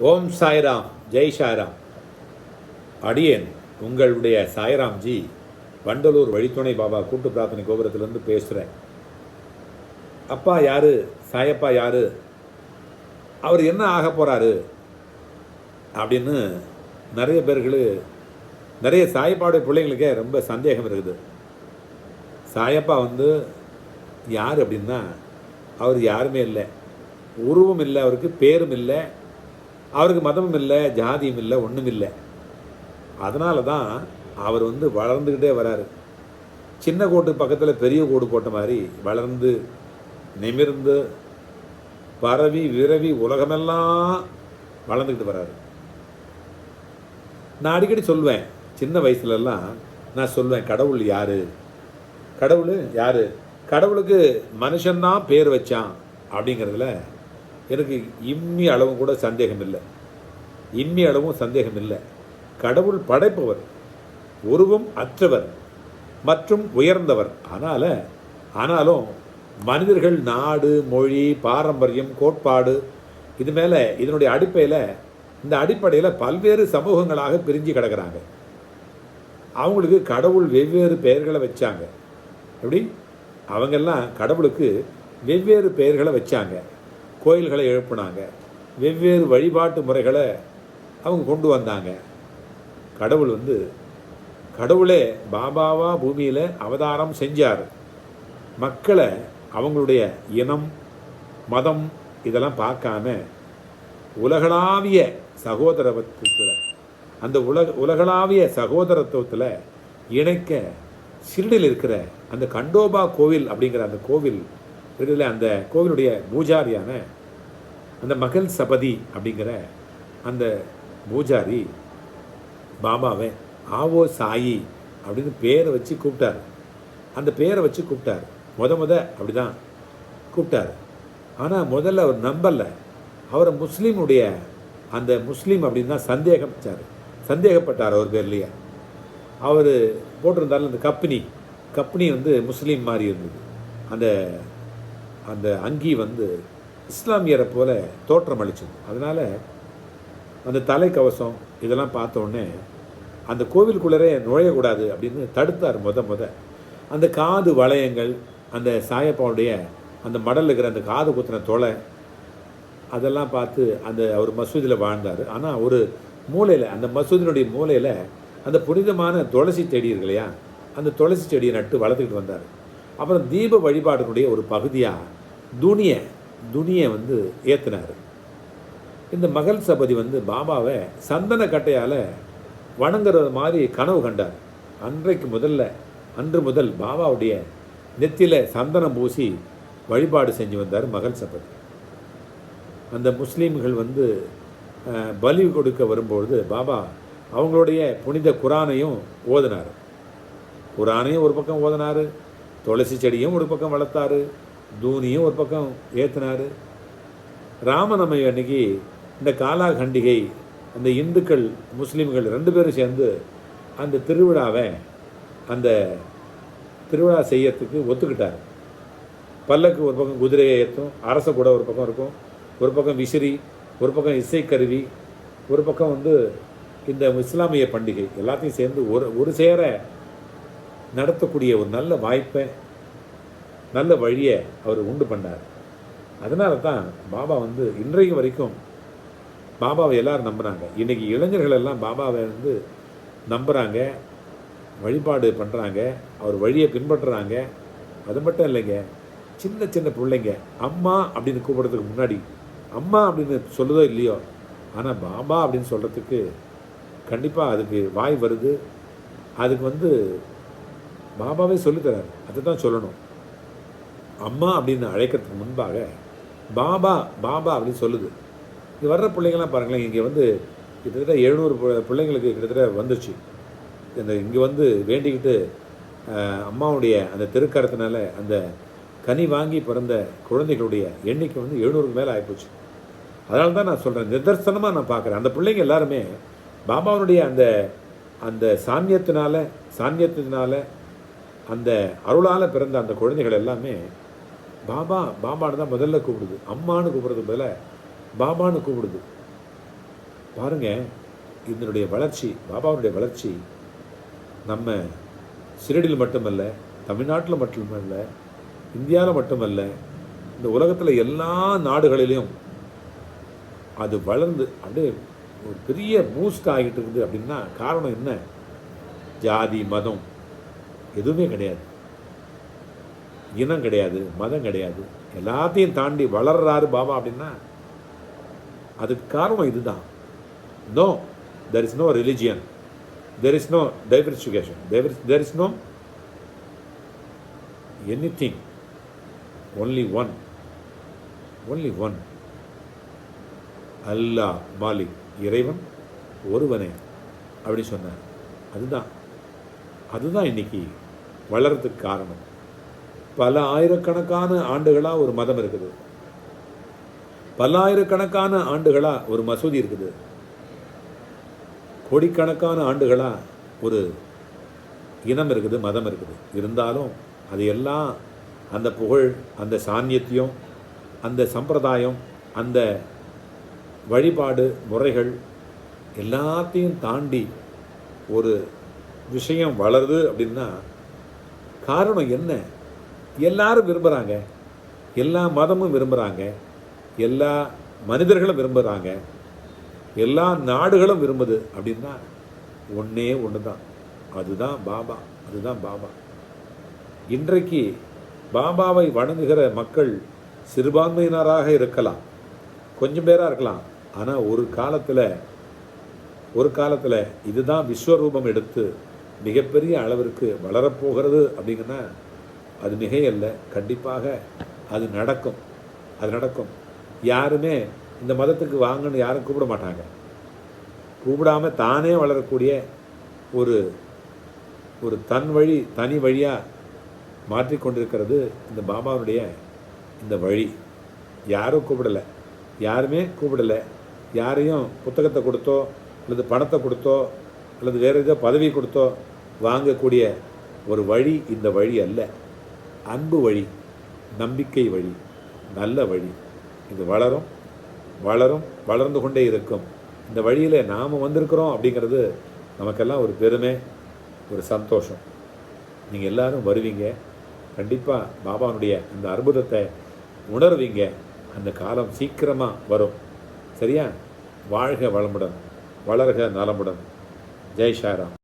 ஓம் சாய்ராம் ஜெய் சாய்ராம். அடியேன் உங்களுடைய சாய்ராம்ஜி வண்டலூர் வழித்துணை பாபா கூட்டு பிரார்த்தனை கோபுரத்திலிருந்து பேசுகிறேன் அப்பா யாரு? சாயப்பா யாரு? அவர் என்ன ஆக போகிறாரு அப்படின்னு நிறைய பேர்கள் நிறைய சாயப்பாவுடைய பிள்ளைங்களுக்கே ரொம்ப சந்தேகம் இருக்குது. சாயப்பா வந்து யார் அப்படின்னா அவர் யாருமே இல்லை. உருவம் இல்லை அவருக்கு பேரும் இல்லை. அவருக்கு மதமும் இல்லை ஜாதியும் இல்லை ஒன்றும் இல்லை. அதனால தான் அவர் வந்து வளர்ந்துக்கிட்டே வராரு. சின்ன கோட்டு பக்கத்தில் பெரிய கோடு போட்ட மாதிரி வளர்ந்து நிமிர்ந்து பரவி விரவி உலகமெல்லாம் வளர்ந்துக்கிட்டு வராரு. நான் அடிக்கடி சொல்லுவேன் சின்ன வயசுலலாம் நான் சொல்லுவேன் கடவுள் யார்? கடவுள் யார்? கடவுளுக்கு மனுஷன்தான் பேர் வச்சான் அப்படிங்கிறதுல எனக்கு இம்மி அளவும் கூட சந்தேகம் இல்லை இம்மி அளவும் சந்தேகம் இல்லை கடவுள் படைப்பவர் உருவம் அற்றவர் மற்றும் உயர்ந்தவர். அதனால் ஆனாலும் மனிதர்கள் நாடு மொழி பாரம்பரியம் கோட்பாடு இது மேலே இதனுடைய அடிப்படையில் இந்த அடிப்படையில் பல்வேறு சமூகங்களாக பிரிஞ்சு கிடக்கிறாங்க. அவங்களுக்கு கடவுள் வெவ்வேறு பெயர்களை வச்சாங்க. எப்படி? அவங்கெல்லாம் கடவுளுக்கு வெவ்வேறு பெயர்களை வச்சாங்க. கோயில்களை எழுப்புனாங்க. வெவ்வேறு வழிபாட்டு முறைகளை அவங்க கொண்டு வந்தாங்க. கடவுள் வந்து கடவுளே பாபாவா பூமியில் அவதாரம் செஞ்சார். மக்களை அவங்களுடைய இனம் மதம் இதெல்லாம் பார்க்காம உலகளாவிய சகோதரத்துவத்தில் அந்த உலக உலகளாவிய சகோதரத்துவத்தில் இணைக்க சிறிடில் இருக்கிற அந்த கண்டோபா கோவில் அப்படிங்கிற அந்த கோவில் இருக்குல்ல அந்த கோவிலுடைய பூஜாரியான அந்த மகள் சபதி அப்படிங்கிற அந்த பூஜாரி பாபாவை ஆவோ சாயி அப்படின்னு பேரை வச்சு கூப்பிட்டார். அந்த பேரை வச்சு கூப்பிட்டார். முத முத அப்படிதான் கூப்பிட்டார். ஆனால் முதல்ல அவர் நம்பலை. அவரை முஸ்லீமுடைய அந்த முஸ்லீம் அப்படின்னு தான் சந்தேகப்பட்டார். சந்தேகப்பட்டார் அவர் பேர்லையே. அவர் போட்டிருந்தாலும் அந்த கப்பினி கப்பினி வந்து முஸ்லீம் மாதிரி இருந்தது. அந்த அந்த அங்கி வந்து இஸ்லாமியரை போல தோற்றம் அளிச்சது. அதனால் அந்த தலைக்கவசம் இதெல்லாம் பார்த்தோன்னே அந்த கோவிலுக்குள்ளரே நுழையக்கூடாது அப்படின்னு தடுத்தார் முத முத. அந்த காது வளையங்கள் அந்த சாயப்பாவுடைய அந்த மடல் இருக்கிற அந்த காது குத்தின தொலை அதெல்லாம் பார்த்து அந்த அவர் மசூதியில் வாழ்ந்தார். ஆனால் ஒரு மூலையில் அந்த மசூதியினுடைய மூலையில் அந்த புனிதமான துளசி செடி இருக்கு இல்லையா? அந்த துளசி செடியை நட்டு வளர்த்துக்கிட்டு வந்தார். அப்புறம் தீப வழிபாடுகளுடைய ஒரு பகுதியாக துணியை துணியை வந்து ஏற்றினார் இந்த மகள் சபதி வந்து பாபாவை சந்தன கட்டையால் வணங்குறது மாதிரி கனவு கண்டார். அன்றைக்கு முதல்ல அன்று முதல் பாபாவுடைய நெத்தியில் சந்தனம் பூசி வழிபாடு செஞ்சு வந்தார் மகள் சபதி. அந்த முஸ்லீம்கள் வந்து பலி கொடுக்க வரும்பொழுது பாபா அவங்களுடைய புனித குரானையும் ஓதினார். குரானையும் ஒரு பக்கம் ஓதினார். துளசி செடியும் ஒரு பக்கம் வளர்த்தாரு தூணியும் ஒரு பக்கம் ஏற்றினார் ராமநவமி அன்னைக்கு இந்த காலா கண்டிகை அந்த இந்துக்கள் முஸ்லீம்கள் ரெண்டு பேரும் சேர்ந்து அந்த திருவிழாவை அந்த திருவிழா செய்யறதுக்கு ஒத்துக்கிட்டார். பல்லக்கு ஒரு பக்கம் குதிரையை ஏற்றும் அரச கூட ஒரு பக்கம் இருக்கும் ஒரு பக்கம் விசிறி ஒரு பக்கம் இசைக்கருவி ஒரு பக்கம் வந்து இந்த இஸ்லாமிய பண்டிகை எல்லாத்தையும் சேர்ந்து ஒரு ஒரு சேர நடத்தக்கூடிய ஒரு நல்ல வாய்ப்பை நல்ல வழியை அவர் உண்டு பண்ணார். அதனால தான் பாபா வந்து இன்றைக்கு வரைக்கும் பாபாவை எல்லாரும் நம்புகிறாங்க இன்றைக்கி இளைஞர்கள் எல்லாம் பாபாவை வந்து நம்புகிறாங்க வழிபாடு பண்ணுறாங்க அவர் வழியை பின்பற்றுறாங்க. அது மட்டும் இல்லைங்க சின்ன சின்ன பிள்ளைங்க அம்மா அப்படின்னு கூப்பிட்றதுக்கு முன்னாடி அம்மா அப்படின்னு சொல்லுதோ இல்லையோ ஆனால் பாபா அப்படின்னு சொல்கிறதுக்கு கண்டிப்பாக அதுக்கு வாய் வருது. அதுக்கு வந்து பாபாவே சொல்லித்தரார். அதை தான் சொல்லணும். அம்மா அப்படின்னு அழைக்கிறதுக்கு முன்பாக பாபா பாபா அப்படின்னு சொல்லுது. இது வர்ற பிள்ளைங்கள்லாம் பாருங்களேன் இங்கே வந்து கிட்டத்தட்ட எழுநூறு பிள்ளைங்களுக்கு கிட்டத்தட்ட வந்துச்சு இந்த இங்கே வந்து வேண்டிக்கிட்டு அம்மாவுடைய அந்த திருக்கரத்தினால அந்த கனி வாங்கி பிறந்த குழந்தைகளுடைய எண்ணிக்கை வந்து எழுநூறுக்கு மேலே ஆகிப்போச்சு அதனால தான் நான் சொல்கிறேன் நிதர்சனமாக நான் பார்க்குறேன். அந்த பிள்ளைங்க எல்லாருமே பாபாவுடைய அந்த அந்த சாமியத்தினால சாமியத்தினால அந்த அருளால் பிறந்த அந்த குழந்தைகள் எல்லாமே பாபா பாபான்னு தான் முதல்ல கூப்பிடுது. அம்மான்னு கூப்பிடுறது முதல்ல பாபான்னு கூப்பிடுது. பாருங்க இதனுடைய வளர்ச்சி பாபாவுடைய வளர்ச்சி நம்ம சிறடியில் மட்டுமல்ல தமிழ்நாட்டில் மட்டுமல்ல இந்தியாவில் மட்டுமல்ல இந்த உலகத்தில் எல்லா நாடுகளிலும் அது வளர்ந்து அப்படியே ஒரு பெரிய பூஸ்ட் ஆகிட்டு இருக்குது அப்படின்னா காரணம் என்ன? ஜாதி மதம். எதுவுமே கிடையாது. இனம் கிடையாது மதம் கிடையாது. எல்லாத்தையும் தாண்டி வளர்றாரு பாபா அப்படின்னா அதுக்கு காரணம் இதுதான். No there is no religion there is no diversification there there is no anything only one only one அல்லாஹ் மாலிக் இறைவன் ஒருவனே. அப்படி சொன்னார். அதுதான். அதுதான் இன்னைக்கு வளர்றதுக்கு காரணம். பல ஆயிரக்கணக்கான ஆண்டுகளாக ஒரு மதம் இருக்குது. பல ஆயிரக்கணக்கான ஆண்டுகளாக ஒரு மசூதி இருக்குது. கோடிக்கணக்கான ஆண்டுகளாக ஒரு இனம் இருக்குது மதம் இருக்குது. இருந்தாலும் அது எல்லாம் அந்த புகழ் அந்த சாநியத்தியம் அந்த சம்பிரதாயம் அந்த வழிபாடு முறைகள் எல்லாத்தையும் தாண்டி ஒரு விஷயம் வளருது அப்படின்னா காரணம் என்ன? எல்லாரும் விரும்புகிறாங்க எல்லா மதமும் விரும்புகிறாங்க எல்லா மனிதர்களும் விரும்புகிறாங்க எல்லா நாடுகளும் விரும்புது அப்படின்னா ஒன்றே ஒன்று தான் அதுதான் பாபா. அதுதான் பாபா. இன்றைக்கு பாபாவை வணங்குகிற மக்கள் சிறுபான்மையினராக இருக்கலாம். கொஞ்சம் பேராக இருக்கலாம். ஆனால் ஒரு காலத்தில் ஒரு காலத்தில் இதுதான் விஸ்வரூபம் எடுத்து மிகப்பெரிய அளவிற்கு வளரப்போகிறது அப்படிங்கன்னா அது மிகையல்ல. கண்டிப்பாக அது நடக்கும். அது நடக்கும். யாருமே இந்த மதத்துக்கு வாங்கன்னு யாரும் கூப்பிட மாட்டாங்க. கூப்பிடாம தானே வளரக்கூடிய ஒரு ஒரு தன் வழி தனி வழியாக மாற்றிக்கொண்டிருக்கிறது இந்த பாபாவுடைய இந்த வழி. யாரும் கூப்பிடலை. யாருமே கூப்பிடலை. யாரையும் புத்தகத்தை கொடுத்தோ அல்லது பணத்தை கொடுத்தோ அல்லது வேறு ஏதோ பதவி கொடுத்தோ வாங்கக்கூடிய ஒரு வழி இந்த வழி அல்ல. அன்பு வழி நம்பிக்கை வழி நல்ல வழி. இது வளரும் வளரும் வளர்ந்து கொண்டே இருக்கும். இந்த வழியில் நாம் வந்திருக்கிறோம் அப்படிங்கிறது நமக்கெல்லாம் ஒரு பெருமை ஒரு சந்தோஷம். நீங்கள் எல்லாரும் வருவீங்க. கண்டிப்பாக பாபாவுடைய அந்த அற்புதத்தை உணர்வீங்க. அந்த காலம் சீக்கிரமாக வரும். சரியா? வாழ்க வளமுடன் வளர்க நலமுடன். ஜெய் ஷாராம்.